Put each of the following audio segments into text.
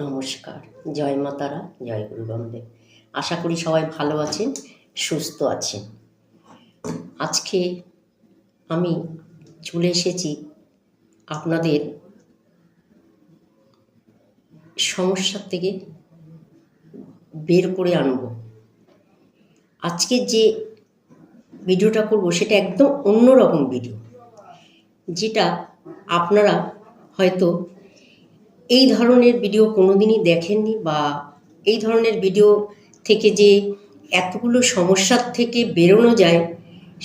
নমস্কার। জয় মাতারা জয় গুরু আশা করি সবাই ভালো আছেন, সুস্থ আছেন। আজকে আমি চলে এসেছি আপনাদের সমস্যার থেকে বের করে আনব। আজকে যে ভিডিওটা করব সেটা একদম অন্যরকম ভিডিও, যেটা আপনারা হয়তো এই ধরনের ভিডিও কোনোদিনই দেখেননি বা এই ধরনের ভিডিও থেকে যে এতগুলো সমস্যার থেকে বেরোনো যায়,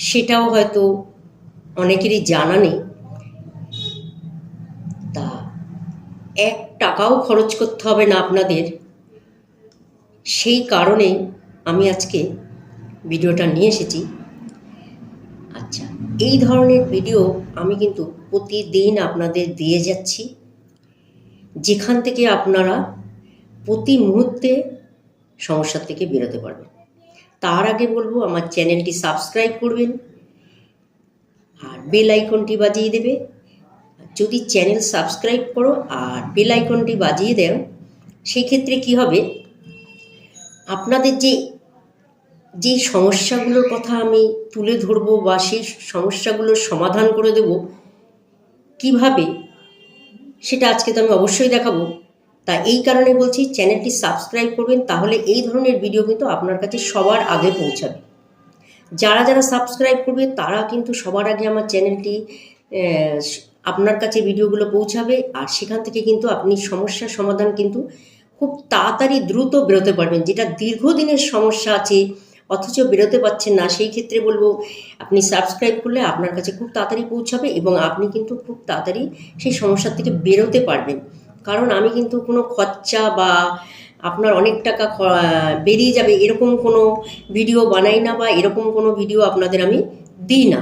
সেটাও হয়তো অনেকেরই জানা নেই। তা এক টাকাও খরচ করতে হবে না আপনাদের। সেই কারণে আমি আজকে ভিডিওটা নিয়ে এসেছি। আচ্ছা এই ধরনের ভিডিও আমি কিন্তু প্রতিদিন আপনাদের দিয়ে যাচ্ছি। যেখান থেকে আপনারা প্রতি মুহূর্তে সমস্যার থেকে বেরোতে পারবেন। তার আগে বলব, আমার চ্যানেলটি সাবস্ক্রাইব করবেন আর বেল আইকনটি বাজিয়ে দেবে। যদি চ্যানেল সাবস্ক্রাইব করো আর বেল আইকনটি বাজিয়ে দেও সেই ক্ষেত্রে কি হবে? আপনাদের যে যে সমস্যাগুলোর কথা আমি তুলে ধরবো বা সেই সমস্যাগুলোর সমাধান করে দেব, কীভাবে সেটা আজকে তো আমি অবশ্যই দেখাবো। তা এই কারণে বলছি, চ্যানেলটি সাবস্ক্রাইব করবেন, তাহলে এই ধরনের ভিডিও কিন্তু আপনার কাছে সবার আগে পৌঁছাবে। যারা যারা সাবস্ক্রাইব করবে, তারা কিন্তু সবার আগে আমার চ্যানেলটি আপনার কাছে ভিডিওগুলো পৌঁছাবে, আর সেখান থেকে কিন্তু আপনি সমস্যার সমাধান কিন্তু খুব তাড়াতাড়ি দ্রুত বেরোতে পারবেন। যেটা দীর্ঘদিনের সমস্যা আছে অথচ বেরোতে পারছেন না। সেই ক্ষেত্রে বলব, আপনি সাবস্ক্রাইব করলে আপনার কাছে খুব তাড়াতাড়ি পৌঁছাবে এবং আপনি কিন্তু খুব তাড়াতাড়ি সেই সমস্যার থেকে বেরোতে পারবেন। কারণ আমি কিন্তু কোনো খরচা বা আপনার অনেক টাকা বেরিয়ে যাবে এরকম কোনো ভিডিও বানাই না বা এরকম কোনো ভিডিও আপনাদের আমি দিই না।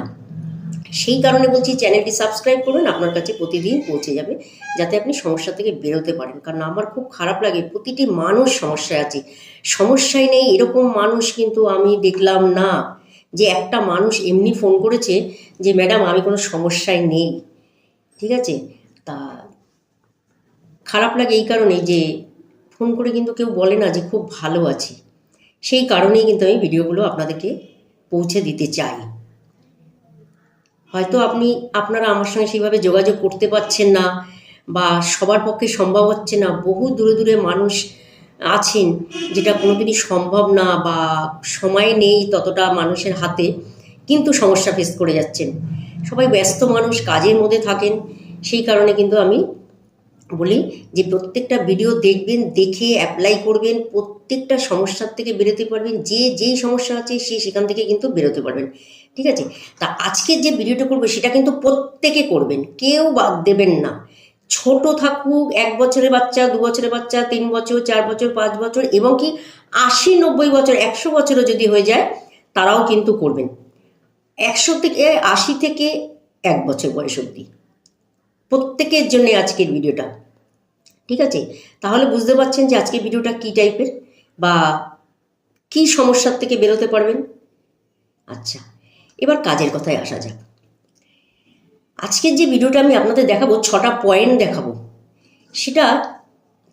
সেই কারণে বলছি, চ্যানেলটি সাবস্ক্রাইব করুন, আপনার কাছে প্রতিদিন পৌঁছে যাবে, যাতে আপনি সমস্যা থেকে বেরোতে পারেন। কারণ আমার খুব খারাপ লাগে, প্রতিটি মানুষ সমস্যায় আছে। সমস্যায় নেই, এরকম মানুষ কিন্তু আমি দেখলাম না যে একটা মানুষ এমনি ফোন করেছে যে, ম্যাডাম, আমি কোনো সমস্যায় নেই। ঠিক আছে? তা খারাপ লাগে এই কারণে যে, ফোন করে কিন্তু কেউ বলে না যে, খুব ভালো আছি। সেই কারণেই কিন্তু আমি ভিডিওগুলো আপনাদেরকে পৌঁছে দিতে চাই। হয়তো আপনি, আপনারা আমার সঙ্গে সেইভাবে যোগাযোগ করতে পারছেন না বা সবার পক্ষে সম্ভব হচ্ছে না। বহু দূরে দূরে মানুষ আছেন যেটা কোনোদিনই সম্ভব না বা সময় নেই ততটা মানুষের হাতে, কিন্তু সমস্যা ফেস করে যাচ্ছেন। সবাই ব্যস্ত মানুষ, কাজের মধ্যে থাকেন। সেই কারণে কিন্তু আমি বলি যে প্রত্যেকটা ভিডিও দেখবেন, দেখে অ্যাপ্লাই করবেন, প্রত্যেকটা সমস্যার থেকে বেরোতে পারবেন, যে যেই সমস্যা আছে সে সেখান থেকে কিন্তু বেরোতে পারবেন। ঠিক আছে? তা আজকের যে ভিডিওটা করব সেটা কিন্তু প্রত্যেকে করবেন, কেউ বাদ দেবেন না। ছোট থাকুক, এক বছরের বাচ্চা, দু বছরের বাচ্চা, তিন বছর, চার বছর, পাঁচ বছর এবং কি আশি, নব্বই বছর, একশো বছরও যদি হয়ে যায়, তারাও কিন্তু করবেন। একশো থেকে, আশি থেকে এক বছর বয়স অবধি। প্রত্যেকের জন্য আজকের ভিডিওটা ঠিক আছে? তাহলে বুঝতে পারছেন যে আজকের ভিডিওটা কী টাইপের বা কি সমস্যার থেকে বেরোতে পারবেন? আচ্ছা। এবার কাজের কথায় আসা যাক। আজকের যে ভিডিওটা আমি আপনাদের দেখাবো, ছটা পয়েন্ট দেখাবো। সেটা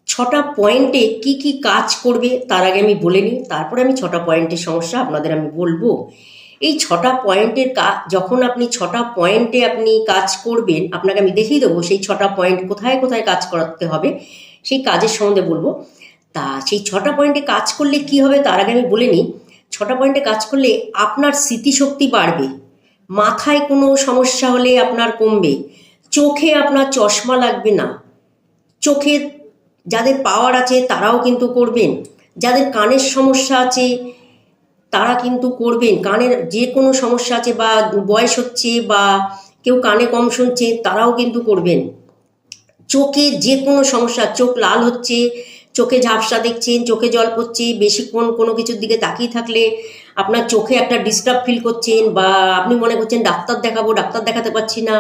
ছটা পয়েন্টে কি কি কাজ করবে তার আগে আমি বলে নিই, তারপরে আমি ছটা পয়েন্টের সমস্যা আপনাদের আমি বলব। এই ছটা পয়েন্টের কাজ যখন আপনি ছটা পয়েন্টে আপনি কাজ করবেন, আপনাকে আমি দেখিয়ে দেবো সেই ছটা পয়েন্ট কোথায় কোথায় কাজ করাতে হবে, সেই কাজের সম্বন্ধে বলব। তা সেই ছটা পয়েন্টে কাজ করলে কি হবে তার আগে আমি বলে নিই ছটা পয়েন্টে কাজ করলে আপনার স্মৃতিশক্তি বাড়বে। মাথায় কোনো সমস্যা হলে আপনার কমবে। চোখে আপনার চশমা লাগবে না। চোখে যাদের পাওয়ার আছে তারাও কিন্তু করবেন। যাদের কানের সমস্যা আছে তারা কিন্তু করবেন। কানের যে কোনো সমস্যা আছে বা বয়স হচ্ছে বা কেউ কানে কম শুনছে তারাও কিন্তু করবেন। চোখে যে কোনো সমস্যা, চোখ লাল হচ্ছে চোখে ঝাপসা দেখছেন, চোখে জল পড়ছে বেশিক্ষণ কোনো কিছুর দিকে তাকিয়ে থাকলে আপনার চোখে একটা ডিস্টার্ব ফিল করছেন বা আপনি মনে করছেন ডাক্তার দেখাবো, ডাক্তার দেখাতে পারছি না,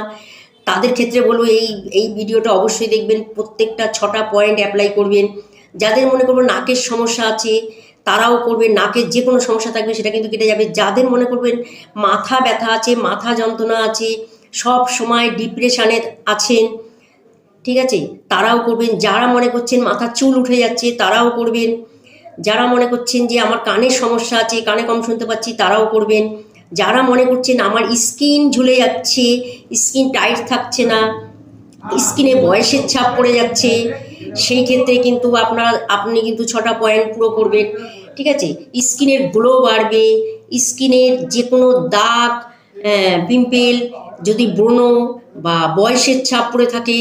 তাদের ক্ষেত্রে বলব এই এই ভিডিওটা অবশ্যই দেখবেন, প্রত্যেকটা ছটা পয়েন্ট অ্যাপ্লাই করবেন। যাদের মনে করব নাকের সমস্যা আছে, তারাও করবেন নাকের যে কোনো সমস্যা থাকবে সেটা কিন্তু কেটে যাবে। যাদের মনে করবেন মাথা ব্যথা আছে, মাথা যন্ত্রণা আছে, সব সময় ডিপ্রেশনে আছেন ঠিক আছে? তারাও করবেন। যারা মনে করছেন মাথার চুল উঠে যাচ্ছে, তারাও করবেন। যারা মনে করছেন যে আমার কানের সমস্যা আছে, কানে কম শুনতে পাচ্ছি, তারাও করবেন। যারা মনে করছেন আমার স্কিন ঝুলে যাচ্ছে, স্কিন টাইট থাকছে না, স্কিনে বয়সের ছাপ পড়ে যাচ্ছে, সেই ক্ষেত্রে কিন্তু আপনার, আপনি কিন্তু ছটা পয়েন্ট পুরো করবেন। ঠিক আছে? স্কিনের গ্লো বাড়বে, স্কিনের যে কোনো দাগ পিম্পেল যদি ব্রণ বা বয়সের ছাপ পড়ে থাকে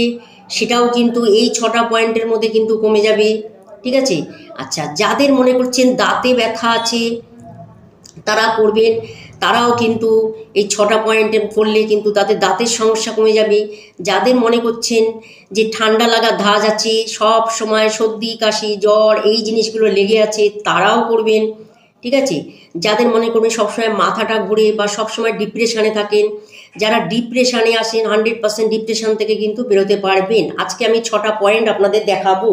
সেটাও কিন্তু এই ছটা পয়েন্টের মধ্যে কিন্তু কমে যাবে, ঠিক আছে? আচ্ছা যাদের মনে করছেন দাঁতে ব্যথা আছে, তারা করবেন, তারাও কিন্তু এই ছটা পয়েন্টে করলে কিন্তু তাদের দাঁতের সমস্যা কমে যাবে। যাদের মনে করছেন যে ঠান্ডা লাগা ধাজ আছে, সব সময় সর্দি, কাশি, জ্বর এই জিনিসগুলো লেগে আছে, তারাও করবেন। ঠিক আছে? যাদের মনে করবেন সবসময় মাথাটা ঘুরে বা সবসময় ডিপ্রেশনে থাকেন, যারা ডিপ্রেশনে আসেন হান্ড্রেড পার্সেন্ট ডিপ্রেশন থেকে কিন্তু বেরোতে পারবেন। আজকে আমি ছটা পয়েন্ট আপনাদের দেখাবো।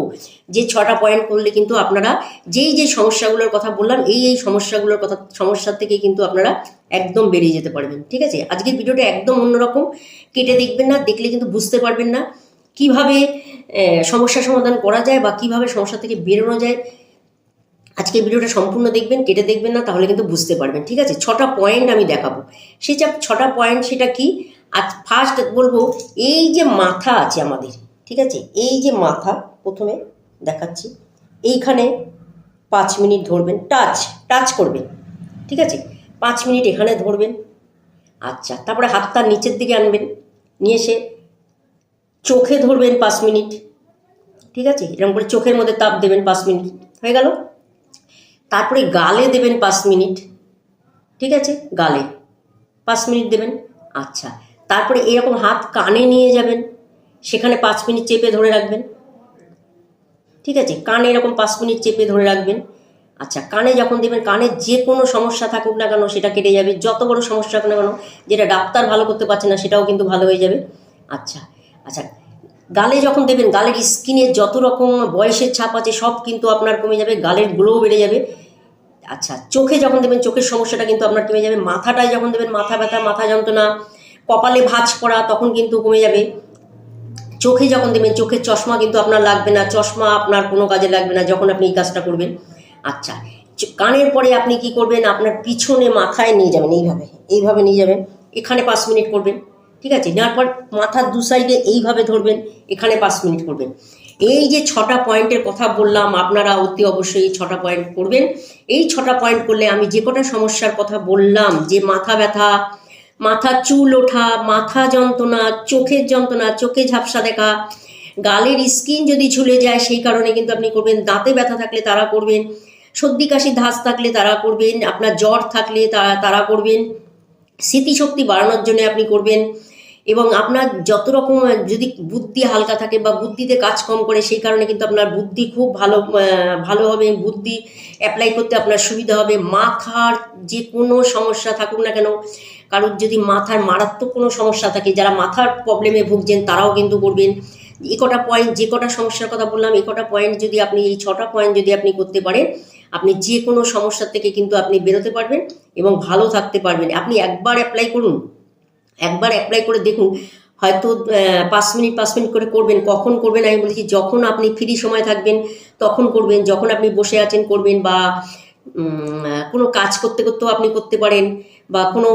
যে ছটা পয়েন্ট করলে কিন্তু আপনারা যেই যে সমস্যাগুলোর কথা বললাম, এই এই সমস্যাগুলোর কথা, সমস্যার থেকে কিন্তু আপনারা একদম বেরিয়ে যেতে পারবেন। ঠিক আছে? আজকের ভিডিওটা একদম অন্যরকম। কেটে দেখবেন না, দেখলে কিন্তু বুঝতে পারবেন না কীভাবে সমস্যা সমাধান করা যায় বা কীভাবে সমস্যা থেকে বেরোনো যায়। আজকে ভিডিওটা সম্পূর্ণ দেখবেন, কেটে দেখবেন না, তাহলে কিন্তু বুঝতে পারবেন, ঠিক আছে? ছটা পয়েন্ট আমি দেখাবো। সেই যা ছটা পয়েন্ট সেটা কি? আজ ফার্স্ট বলব, এই যে মাথা আছে আমাদের, ঠিক আছে? এই যে মাথা, প্রথমে দেখাচ্ছি। এইখানে পাঁচ মিনিট ধরবেন টাচ টাচ করবেন, ঠিক আছে? পাঁচ মিনিট এখানে ধরবেন। আচ্ছা তারপরে হাতটা নিচের দিকে আনবেন, নিয়ে এসে চোখে ধরবেন পাঁচ মিনিট, ঠিক আছে? এরকম করে চোখের মধ্যে তাপ দেবেন পাঁচ মিনিট, হয়ে গেল? তারপরে গালে দেবেন পাঁচ মিনিট। ঠিক আছে? গালে। পাঁচ মিনিট দেবেন। আচ্ছা। তারপরে এরকম হাত কানে নিয়ে যাবেন। সেখানে পাঁচ মিনিট চেপে ধরে রাখবেন। ঠিক আছে? কানে এরকম পাঁচ মিনিট চেপে ধরে রাখবেন। আচ্ছা কানে যখন দেবেন, কানে যে কোনো সমস্যা থাকুক না কেন, সেটা কেটে যাবে। যত বড় সমস্যা থাকুক না কেন, যেটা ডাক্তার ভালো করতে পারছে না, সেটাও কিন্তু ভালো হয়ে যাবে। আচ্ছা। আচ্ছা গালে যখন দেবেন, গালের স্কিনে যত রকম বয়সের ছাপ আছে, সব কিন্তু আপনার কমে যাবে। গালের গ্লো বেড়ে যাবে। আচ্ছা চোখে যখন দেবেন, চোখের সমস্যাটা কিন্তু আপনার কমে যাবে। মাথাটায় যখন দেবেন, মাথা ব্যথা, মাথা যন্ত্রণা, কপালে ভাঁজ পড়া, তখন কিন্তু কমে যাবে। চোখে যখন দেবেন, চোখের চশমা কিন্তু আপনার লাগবে না। চশমা আপনার কোনো কাজে লাগবে না যখন আপনি এই কাজটা করবেন। আচ্ছা কানের পরে আপনি কি করবেন? আপনার পিছনে মাথায় নিয়ে যাবেন এইভাবে এইভাবে নিয়ে যাবেন। এখানে পাঁচ মিনিট করবেন, ঠিক আছে? নেওয়ার পর মাথার দু সাইডে এইভাবে ধরবেন, এখানে পাঁচ মিনিট করবেন। এই যে ছটা পয়েন্টের কথা বললাম, আপনারা অতি অবশ্যই এই ছটা পয়েন্ট করবেন। এই ছটা পয়েন্ট করলে আমি যে কটা সমস্যার কথা বললাম, যে মাথা ব্যথা, মাথা চুল ওঠা, মাথা যন্ত্রণা, চোখের যন্ত্রণা, চোখে ঝাপসা দেখা, গালের স্কিন যদি ঝুলে যায়, সেই কারণে কিন্তু আপনি করবেন। দাঁতে ব্যথা থাকলে তারা করবেন, সর্দি কাশি ধাস থাকলে তারা করবেন, আপনার জ্বর থাকলে তারা তারা করবেন, স্মৃতিশক্তি বাড়ানোর জন্য আপনি করবেন। এবং আপনার যত রকম, যদি বুদ্ধি হালকা থাকে বা বুদ্ধিতে কাজ কম করে, সেই কারণে কিন্তু আপনার বুদ্ধি খুব ভালো ভালো হবে। বুদ্ধি অ্যাপ্লাই করতে আপনার সুবিধা হবে। মাথার যে কোনো সমস্যা থাকুক না কেন, কারোর যদি মাথার মারাত্মক কোনো সমস্যা থাকে, যারা মাথার প্রবলেমে ভুগছেন, তারাও কিন্তু করবেন। এ কটা পয়েন্ট যে কটা সমস্যার কথা বললাম এই কটা পয়েন্ট যদি আপনি, এই ছটা পয়েন্ট যদি আপনি করতে পারেন, আপনি যে কোনো সমস্যা থেকে কিন্তু আপনি বেরোতে পারবেন এবং ভালো থাকতে পারবেন। আপনি একবার অ্যাপ্লাই করুন। একবার অ্যাপ্লাই করে দেখুন। হয়তো পাঁচ মিনিট পাঁচ মিনিট করে করবেন, কখন করবেন, আমি বলেছি যখন আপনি ফ্রি সময় থাকবেন, তখন করবেন, যখন আপনি বসে আছেন করবেন বা কোনো কাজ করতে করতেও আপনি করতে পারেন বা কোনো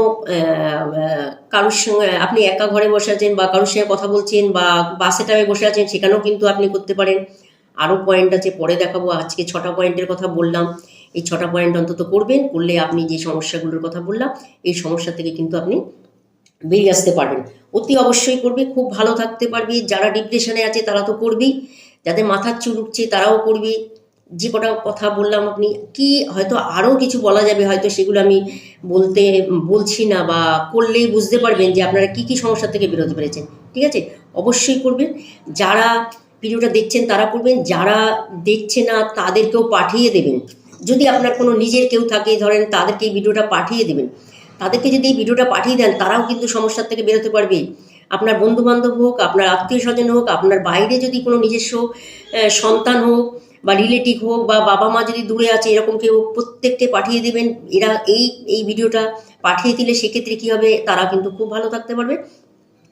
কারোর সঙ্গে আপনি একা ঘরে বসে আছেন বা কারোর সঙ্গে কথা বলছেন বা বাসে টামে বসে আছেন, সেখানেও কিন্তু আপনি করতে পারেন। আরও পয়েন্ট আছে, পরে দেখাবো। আজকে ছটা পয়েন্টের কথা বললাম। এই ছটা পয়েন্ট অন্তত করবেন, করলে আপনি যে সমস্যাগুলোর কথা বললাম, এই সমস্যা থেকে কিন্তু আপনি বেরিয়ে আসতে পারবেন অতি অবশ্যই করবে, খুব ভালো থাকতে পারবে, যারা ডিপ্রেশনে আছে তারা তো করবেই। যাদের মাথার চুল উঠছে তারাও করবে। যে কটা কথা বললাম আপনি, কি হয়তো আরও কিছু বলা যাবে হয়তো সেগুলো আমি বলতে, বলছি না বা করলেই বুঝতে পারবেন যে আপনারা কি কি সমস্যা থেকে বেরোতে পেরেছেন। ঠিক আছে? অবশ্যই করবেন। যারা ভিডিওটা দেখছেন তারা করবেন, যারা দেখছে না তাদেরকেও পাঠিয়ে দেবেন। যদি আপনার কোনো নিজের কেউ থাকে, ধরেন তাদেরকে এই ভিডিওটা পাঠিয়ে দেবেন। তাদেরকে যদি এই ভিডিওটা পাঠিয়ে দেন, তারাও কিন্তু সমস্যার থেকে বেরোতে পারবে। আপনার বন্ধু বান্ধব হোক, আপনার আত্মীয় স্বজন হোক, আপনার বাইরে যদি কোনো নিজস্ব সন্তান হোক বা রিলেটিভ হোক বা বাবা মা যদি দূরে আছে, এরকম কেউ প্রত্যেককে পাঠিয়ে দেবেন। এরা এই এই ভিডিওটা পাঠিয়ে দিলে সেক্ষেত্রে কী হবে, তারা কিন্তু খুব ভালো থাকতে পারবে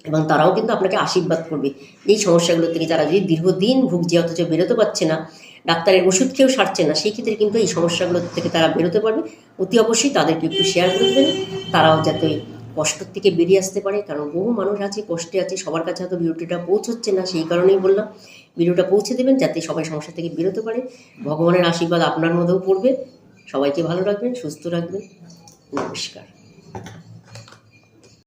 এবং তারাও কিন্তু আপনাকে আশীর্বাদ করবে। এই সমস্যাগুলো থেকে যারা যদি দীর্ঘদিন ভুগছে, অথচ বেরোতে পারছে না ডাক্তারের ওষুধ খেয়েও সারছে না। সেই ক্ষেত্রে কিন্তু এই সমস্যাগুলো থেকে তারা বেরোতে পারবে। অতি অবশ্যই তাদেরকে একটু শেয়ার করে দেবেন। তারাও যাতে কষ্ট থেকে বেরিয়ে আসতে পারে। কারণ বহু মানুষ আছে, কষ্টে আছে, সবার কাছে হয়তো ভিডিওটা পৌঁছচ্ছে না, সেই কারণেই বললাম। ভিডিওটা পৌঁছে দেবেন যাতে সবাই সমস্যা থেকে বেরোতে পারে। ভগবানের আশীর্বাদ আপনার মধ্যেও পড়বে। সবাইকে ভালো রাখবেন, সুস্থ রাখবেন। নমস্কার।